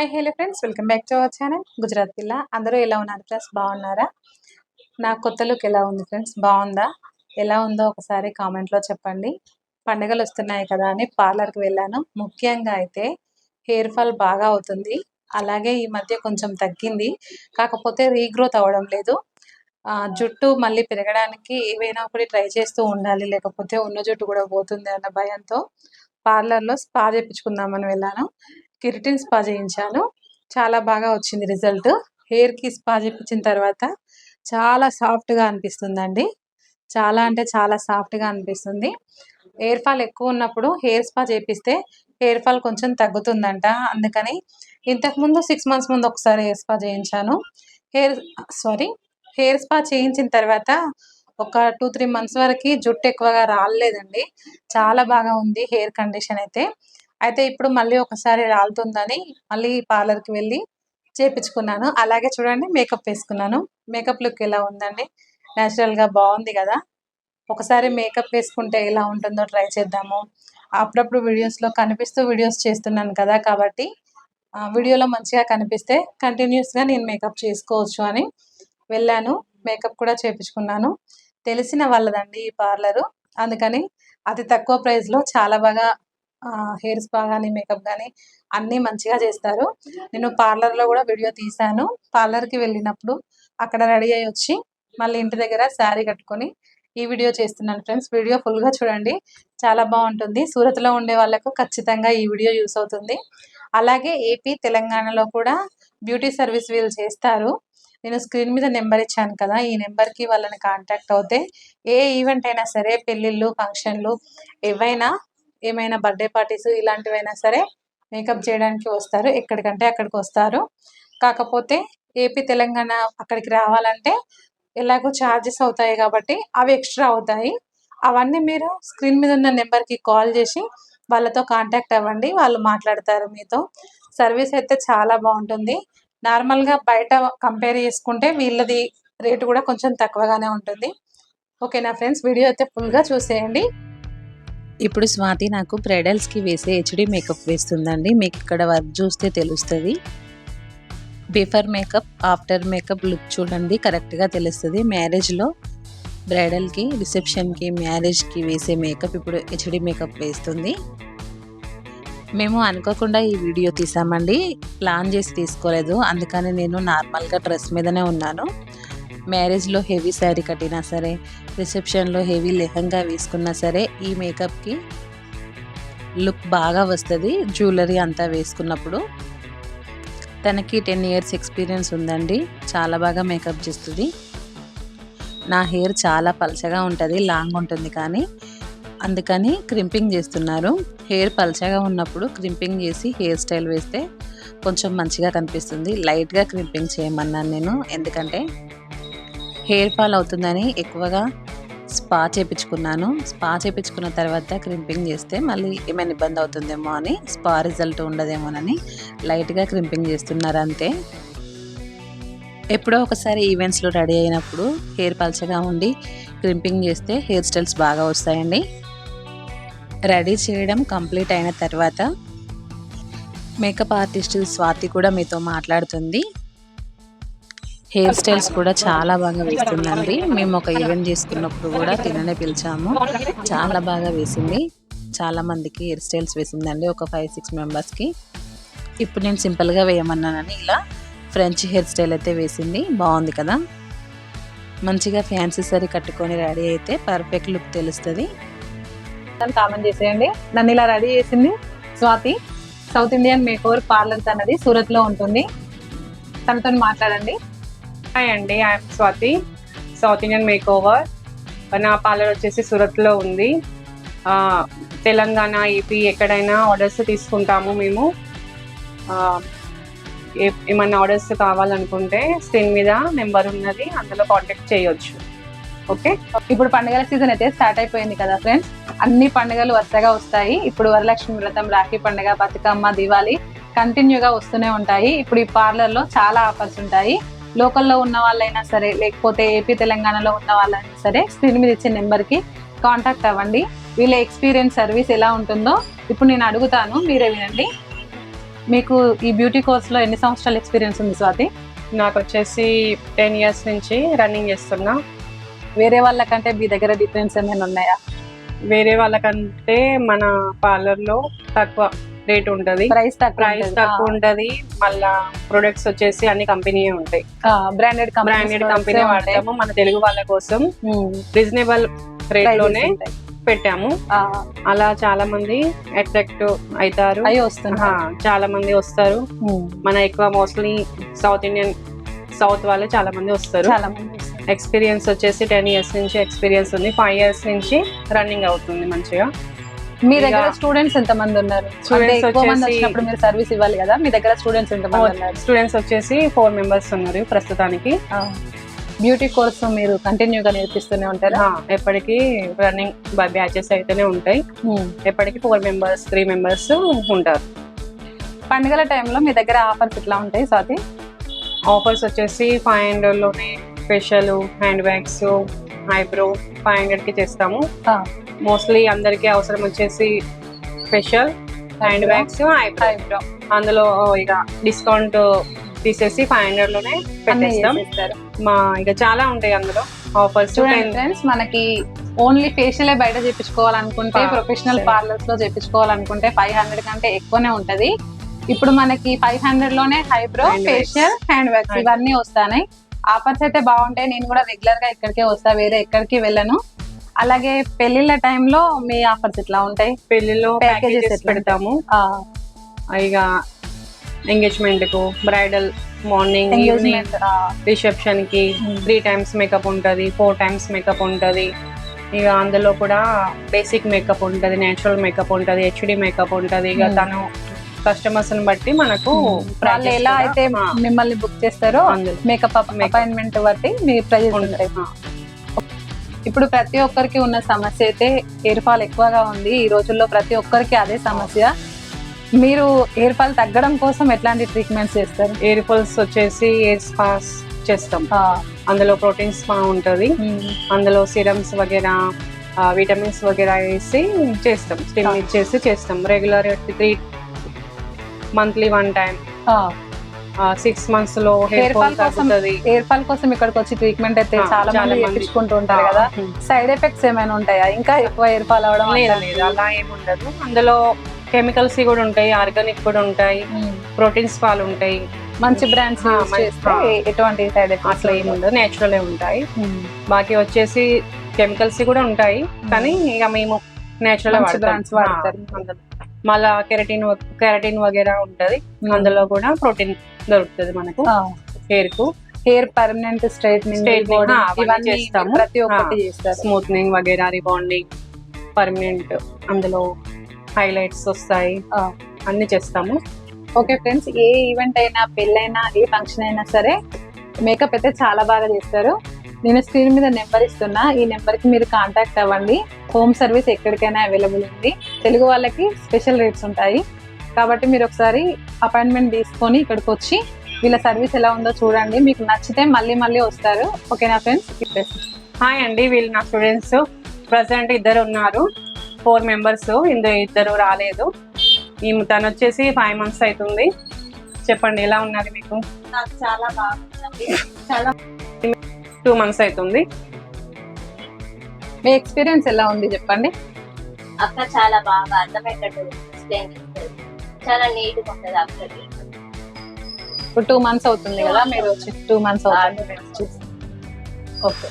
Hi hello friends welcome back to our channel Gujarat పిల్ల అందరూ ఎలా ఉన్నారు ఫ్రెండ్స్ బాగున్నారా? నా కొత్త లుక్ ఎలా ఉంది ఫ్రెండ్స్ బాగుందా? ఎలా ఉందో ఒకసారి కామెంట్లో చెప్పండి. పండుగలు వస్తున్నాయి కదా అని పార్లర్కి వెళ్ళాను. ముఖ్యంగా అయితే హెయిర్ ఫాల్ బాగా అవుతుంది. అలాగే ఈ మధ్య కొంచెం తగ్గింది. కాకపోతే రీగ్రోత్ అవ్వడం లేదు. జుట్టు మళ్ళీ పెరగడానికి ఏవైనా ఒకటి ట్రై చేస్తూ ఉండాలి. లేకపోతే ఉన్న జుట్టు కూడా పోతుంది అన్న భయంతో పార్లర్లో స్పా చేయించుకుందామని వెళ్ళాను. కిరిటిన్ స్పా చేయించాను. చాలా బాగా వచ్చింది రిజల్ట్. హెయిర్కి స్పా చేయించిన తర్వాత చాలా సాఫ్ట్గా అనిపిస్తుందండి. చాలా అంటే చాలా సాఫ్ట్గా అనిపిస్తుంది. హెయిర్ ఫాల్ ఎక్కువ ఉన్నప్పుడు హెయిర్ స్పా చేపిస్తే హెయిర్ ఫాల్ కొంచెం తగ్గుతుందంట. అందుకని ఇంతకుముందు సిక్స్ మంత్స్ ముందు ఒకసారి హెయిర్ స్పా చేయించాను. హెయిర్ సారీ హెయిర్ స్పా చేయించిన తర్వాత ఒక టూ త్రీ మంత్స్ వరకు జుట్టు ఎక్కువగా రాలేదండి. చాలా బాగా ఉంది హెయిర్ కండిషన్ అయితే. అయితే ఇప్పుడు మళ్ళీ ఒకసారి రాలుతుందని మళ్ళీ పార్లర్కి వెళ్ళి చేపించుకున్నాను. అలాగే చూడండి మేకప్ వేసుకున్నాను. మేకప్ లుక్ ఎలా ఉందండి? న్యాచురల్గా బాగుంది కదా. ఒకసారి మేకప్ వేసుకుంటే ఎలా ఉంటుందో ట్రై చేద్దాము. అప్పుడప్పుడు వీడియోస్లో కనిపిస్తూ వీడియోస్ చేస్తున్నాను కదా కాబట్టి వీడియోలో మంచిగా కనిపిస్తే కంటిన్యూస్గా నేను మేకప్ చేసుకోవచ్చు అని వెళ్ళాను. మేకప్ కూడా చేపించుకున్నాను. తెలిసిన వాళ్ళదండి ఈ పార్లరు. అందుకని అతి తక్కువ ప్రైస్లో చాలా బాగా హెయిర్ స్పా కానీ మేకప్ కానీ అన్నీ మంచిగా చేస్తారు. నేను పార్లర్లో కూడా వీడియో తీశాను. పార్లర్కి వెళ్ళినప్పుడు అక్కడ రెడీ అయ్యి వచ్చి మళ్ళీ ఇంటి దగ్గర శారీ కట్టుకొని ఈ వీడియో చేస్తున్నాను ఫ్రెండ్స్. వీడియో ఫుల్గా చూడండి. చాలా బాగుంటుంది. సూరత్లో ఉండే వాళ్ళకు ఖచ్చితంగా ఈ వీడియో యూస్ అవుతుంది. అలాగే ఏపీ తెలంగాణలో కూడా బ్యూటీ సర్వీస్ వీళ్ళు చేస్తారు. నేను స్క్రీన్ మీద నెంబర్ ఇచ్చాను కదా ఈ నెంబర్కి వాళ్ళని కాంటాక్ట్ అవుతే ఏ ఈవెంట్ అయినా సరే పెళ్ళిళ్ళు ఫంక్షన్లు ఏవైనా ఏమైనా బర్త్డే పార్టీస్ ఇలాంటివైనా సరే మేకప్ చేయడానికి వస్తారు. ఎక్కడికంటే అక్కడికి వస్తారు. కాకపోతే ఏపీ తెలంగాణ అక్కడికి రావాలంటే ఎలాగో ఛార్జెస్ అవుతాయి కాబట్టి అవి ఎక్స్ట్రా అవుతాయి. అవన్నీ మీరు స్క్రీన్ మీద ఉన్న నెంబర్కి కాల్ చేసి వాళ్ళతో కాంటాక్ట్ అవ్వండి. వాళ్ళు మాట్లాడతారు మీతో. సర్వీస్ అయితే చాలా బాగుంటుంది. నార్మల్గా బయట కంపేర్ చేసుకుంటే వీళ్ళది రేటు కూడా కొంచెం తక్కువగానే ఉంటుంది. ఓకేనా ఫ్రెండ్స్? వీడియో అయితే ఫుల్గా చూసేయండి. ఇప్పుడు స్వాతి నాకు బ్రైడల్స్కి వేసే హెచ్డి మేకప్ వేస్తుందండి. మీకు ఇక్కడ వర్క్ చూస్తే తెలుస్తుంది. Before makeup after makeup look చూడండి. కరెక్ట్గా తెలుస్తుంది. మ్యారేజ్లో బ్రైడల్కి రిసెప్షన్కి మ్యారేజ్కి వేసే మేకప్ ఇప్పుడు హెచ్డి మేకప్ వేస్తుంది. మేము అనుకోకుండా ఈ వీడియో తీసామండి. ప్లాన్ చేసి తీసుకోలేదు. అందుకని నేను నార్మల్గా డ్రెస్ మీదనే ఉన్నాను. మ్యారేజ్లో హెవీ శారీ కట్టినా సరే రిసెప్షన్లో హెవీ లెహంగా వేసుకున్నా సరే ఈ మేకప్కి లుక్ బాగా వస్తుంది. జ్యువెలరీ అంతా వేసుకున్నప్పుడు తనకి టెన్ ఇయర్స్ ఎక్స్పీరియన్స్ ఉందండి. చాలా బాగా మేకప్ చేస్తుంది. నా హెయిర్ చాలా పలచగా ఉంటుంది లాంగ్ ఉంటుంది కానీ అందుకని క్రింపింగ్ చేస్తున్నారు. హెయిర్ పలచగా ఉన్నప్పుడు క్రింపింగ్ చేసి హెయిర్ స్టైల్ వేస్తే కొంచెం మంచిగా కనిపిస్తుంది. లైట్గా క్రింపింగ్ చేయమన్నాను నేను. ఎందుకంటే హెయిర్ ఫాల్ అవుతుందని ఎక్కువగా స్పా చేపించుకున్నాను. స్పా చేపించుకున్న తర్వాత క్రింపింగ్ చేస్తే మళ్ళీ ఏమైనా ఇబ్బంది అవుతుందేమో అని స్పా రిజల్ట్ ఉండదేమోనని లైట్గా క్రింపింగ్ చేస్తున్నారు అంతే ఎప్పుడో ఒకసారి ఈవెంట్స్లో రెడీ అయినప్పుడు హెయిర్ పల్చగా ఉండి క్రింపింగ్ చేస్తే హెయిర్ స్టైల్స్ బాగా వస్తాయండి. రెడీ చేయడం కంప్లీట్ అయిన తర్వాత మేకప్ ఆర్టిస్ట్ స్వాతి కూడా మీతో మాట్లాడుతుంది. హెయిర్ స్టైల్స్ కూడా చాలా బాగా వేస్తుందండి. మేము ఒక ఈవెంట్ చేసుకున్నప్పుడు కూడా తిననే పిలిచాము. చాలా బాగా వేసింది. చాలా మందికి హెయిర్ స్టైల్స్ వేసిందండి ఒక ఫైవ్ సిక్స్ మెంబర్స్కి ఇప్పుడు నేను సింపుల్గా వేయమన్నానని ఇలా ఫ్రెంచ్ హెయిర్ స్టైల్ అయితే వేసింది. బాగుంది కదా? మంచిగా ఫ్యాన్సీ సరీ కట్టుకొని రెడీ అయితే పర్ఫెక్ట్ లుక్ తెలుస్తుంది. అని కామెంట్ చేసేయండి. నన్ను ఇలా రెడీ చేసింది Swathi. South Indian makeover parlour తనది సూరత్లో ఉంటుంది. తనతో మాట్లాడండి. హాయ్ అండి I'm Swathi. South Indian makeover. నా పార్లర్ వచ్చేసి సూరత్లో ఉంది. తెలంగాణ ఏపీ ఎక్కడైనా ఆర్డర్స్ తీసుకుంటాము మేము. ఏ- ఏమన్నా ఆర్డర్స్ కావాలనుకుంటే స్క్రీన్ మీద నెంబర్ ఉన్నది అందులో కాంటాక్ట్ చేయొచ్చు. ఓకే? ఇప్పుడు పండుగల సీజన్ అయితే స్టార్ట్ అయిపోయింది కదా ఫ్రెండ్స్. అన్ని పండుగలు వరుసగా వస్తాయి. ఇప్పుడు వరలక్ష్మి వ్రతం రాఖీ పండుగ బతుకమ్మ దివాళీ కంటిన్యూగా వస్తూనే ఉంటాయి. ఇప్పుడు ఈ పార్లర్లో చాలా ఆఫర్స్ ఉంటాయి. లోకల్లో ఉన్న వాళ్ళైనా సరే లేకపోతే ఏపీ తెలంగాణలో ఉన్న వాళ్ళైనా సరే స్క్రీన్ మీద ఇచ్చే నెంబర్కి కాంటాక్ట్ అవ్వండి. వీళ్ళ ఎక్స్పీరియన్స్ సర్వీస్ ఎలా ఉంటుందో ఇప్పుడు నేను అడుగుతాను. మీరే వినండి. మీకు ఈ బ్యూటీ కోర్స్లో ఎన్ని సంవత్సరాల ఎక్స్పీరియన్స్ ఉంది స్వాతి? నాకు వచ్చేసి టెన్ ఇయర్స్ నుంచి రన్నింగ్ చేస్తున్నా. వేరే వాళ్ళకంటే మీ దగ్గర డిఫరెన్స్ ఏమైనా ఉన్నాయా? వేరే వాళ్ళకంటే మన పార్లర్లో తక్కువ రేట్ ఉంటది. ప్రైస్ తక్కువ ప్రైస్ తక్కువ ఉంటది. మళ్ళా ప్రొడక్ట్స్ వచ్చేసి అన్ని కంపెనీ ఉంటాయి. బ్రాండెడ్ బ్రాండెడ్ కంపెనీ వాడతాము. మన తెలుగు వాళ్ళ కోసం రీజనబుల్ రేట్లోనే పెట్టాము. అలా చాలా మంది అట్రాక్ట్ అవుతారు చాలా మంది వస్తారు. మన ఎక్కువ మోస్ట్లీ సౌత్ ఇండియన్ సౌత్ వాళ్ళే చాలా మంది వస్తారు. చాలా మంది. ఎక్స్పీరియన్స్ వచ్చేసి టెన్ ఇయర్స్ నుంచి ఎక్స్పీరియన్స్ ఉంది. ఫైవ్ ఇయర్స్ నుంచి రన్నింగ్ అవుతుంది మంచిగా. మీ దగ్గర స్టూడెంట్స్ ఎంత మంది ఉన్నారు వచ్చినప్పుడు మీరు సర్వీస్ ఇవ్వాలి కదా మీ దగ్గర స్టూడెంట్స్ ఎంత మంది ఉన్నారు? స్టూడెంట్స్ వచ్చేసి ఫోర్ మెంబర్స్ ఉన్నారు ప్రస్తుతానికి. బ్యూటీ కోర్స్ మీరు కంటిన్యూగా నేర్పిస్తూనే ఉంటారా? ఎప్పటికీ రన్నింగ్ బ్యాచెస్ అయితేనే ఉంటాయి. ఎప్పటికీ ఫోర్ మెంబర్స్ త్రీ మెంబర్స్ ఉంటారు. పండుగల టైంలో మీ దగ్గర ఆఫర్స్ ఎట్లా ఉంటాయి స్వాతి? ఆఫర్స్ వచ్చేసి five హండ్రెడ్లోనే facial hand bags eyebrow five హండ్రెడ్కి చేస్తాము. మోస్ట్లీ అందరికి అవసరం వచ్చేసి facial hand bags eyebrow. Eyebrow. అందులో ఇక డిస్కౌంట్ తీసేసి ఫైవ్ హండ్రెడ్లోనే పెట్టేస్తాం. మా ఇక చాలా ఉంటాయి అందులో. ఆఫర్స్ ఫ్రెండ్స్ మనకి ఓన్లీ ఫేషియల్ బయట చేపించుకోవాలనుకుంటే ప్రొఫెషనల్ సరే. పార్లర్స్లో చేపించుకోవాలనుకుంటే ఫైవ్ హండ్రెడ్ కంటే ఎక్కువనే ఉంటది. ఇప్పుడు మనకి ఫైవ్ హండ్రెడ్లోనే హైబ్రో. ఫేషియల్ హ్యాండ్ బ్యాగ్స్ ఇవన్నీ వస్తాయి ఆఫర్స్ అయితే బాగుంటాయి. నేను కూడా రెగ్యులర్గా ఇక్కడికే వస్తా వేరే ఎక్కడికి వెళ్ళను. అలాగే పెళ్ళిళ్ళ టైంలో మీ ఆఫర్స్ ఇట్లా ఉంటాయి? పెళ్ళిలో ప్యాకేజెస్ ఎట్లా పెడతాము. ఇక ఎంగేజ్మెంట్కు బ్రైడల్ మార్నింగ్ ఈవినింగ్ రిసెప్షన్కి. త్రీ టైమ్స్ మేకప్ ఉంటది ఫోర్ టైమ్స్ మేకప్ ఉంటది. ఇక అందులో కూడా బేసిక్ మేకప్ ఉంటది నేచురల్ మేకప్ ఉంటది హెచ్డి మేకప్ ఉంటది. ఇక Hmm. తను కస్టమర్స్ని బట్టి మనకు వాళ్ళు ఎలా అయితే మిమ్మల్ని బుక్ చేస్తారో మేకప్. అపాయింట్మెంట్ బట్టి మీ ప్రైజెస్ ఉంటాయి. ఇప్పుడు ప్రతి ఒక్కరికి ఉన్న సమస్య అయితే హెయిర్ ఫాల్ ఎక్కువగా ఉంది. ఈ రోజుల్లో ప్రతి ఒక్కరికి అదే సమస్య. మీరు హెయిర్ ఫాల్ తగ్గడం కోసం ఎట్లాంటి ట్రీట్మెంట్స్ చేస్తారు? ఎయిర్ పల్స్ వచ్చేసి ఎయిర్ స్పాస్ చేస్తాం. అందులో ప్రోటీన్ స్పా ఉంటది. అందులో సిరమ్స్ వగేరా విటమిన్స్ వగేరా వేసి చేస్తాం. స్టిమ్ ఇచ్చేసి చేస్తాం. Regular three monthly one time six మంత్స్లో హెయిర్ ఫాల్ కోసం హెయిర్ ఫాల్ కోసం ఇక్కడికి వచ్చి ట్రీట్మెంట్ అయితే చాలా మంది. చేపించుకుంటూ ఉంటారు కదా. సైడ్ ఎఫెక్ట్స్ ఏమైనా ఉంటాయా? ఇంకా ఎక్కువ హెయిర్ ఫాల్ అవడం లేదు అలా ఏమి ఉండదు. అందులో కెమికల్స్ కూడా ఉంటాయి ఆర్గానిక్ కూడా ఉంటాయి ప్రోటీన్స్ పాలు ఉంటాయి. మంచి బ్రాండ్స్. ఎటువంటి సైడ్ ఎఫెక్ట్స్ అట్లా ఏమి ఉండదు. నేచురల్ ఉంటాయి. బాకీ వచ్చేసి కెమికల్స్ కూడా ఉంటాయి. కానీ ఇక మేము నేచురల్ brands వాడతారు. మళ్ళా కెరటిన్ కెరటిన్ వగేరా ఉంటది. అందులో కూడా ప్రోటీన్ దొరుకుతుంది మనకు. హెయిర్కు హెయిర్ పర్మనెంట్ స్ట్రైట్నింగ్ చేస్తాము. ప్రతి ఒక్కటి. చేస్తారు. స్మూత్నింగ్ వగేరా రిబాండింగ్ పర్మనెంట్ అందులో హైలైట్స్ వస్తాయి. అన్ని చేస్తాము. ఓకే ఫ్రెండ్స్ ఏ ఈవెంట్ అయినా పెళ్ళైనా ఏ ఫంక్షన్ అయినా సరే మేకప్ అయితే చాలా బాగా చేస్తారు. నేను స్క్రీన్ మీద నెంబర్ ఇస్తున్నా. ఈ నెంబర్కి మీరు కాంటాక్ట్ అవ్వండి. హోమ్ సర్వీస్ ఎక్కడికైనా అవైలబుల్ ఉంది. తెలుగు వాళ్ళకి స్పెషల్ రేట్స్ ఉంటాయి. కాబట్టి మీరు ఒకసారి అపాయింట్మెంట్ తీసుకొని ఇక్కడికి వచ్చి వీళ్ళ సర్వీస్ ఎలా ఉందో చూడండి. మీకు నచ్చితే మళ్ళీ మళ్ళీ వస్తారు. ఓకేనా ఫ్రెండ్స్ హాయ్ అండి వీళ్ళు నా స్టూడెంట్స్ ప్రజెంట్ ఇద్దరు ఉన్నారు. ఫోర్ మెంబర్స్ ఇందులో ఇద్దరు రాలేదు. ఈమె తను వచ్చేసి ఫైవ్ మంత్స్ అవుతుంది. చెప్పండి ఎలా ఉన్నది మీకు? నాకు చాలా బాగుందండి చాలా టూ మంత్స్ అవుతుంది మీ ఎక్స్పీరియన్స్ ఎలా ఉంది చెప్పండి. అక్క చాలా బాగా అర్థమయ్యేటట్టు ఎక్స్ప్లెయిన్ చేస్తుంది. చాలా నీట్గా ఉంటది అక్కకి ఇప్పుడు టూ మంత్స్ అవుతుంది కదా మీరు వచ్చి టూ మంత్స్ అవుతుంది. ఓకే.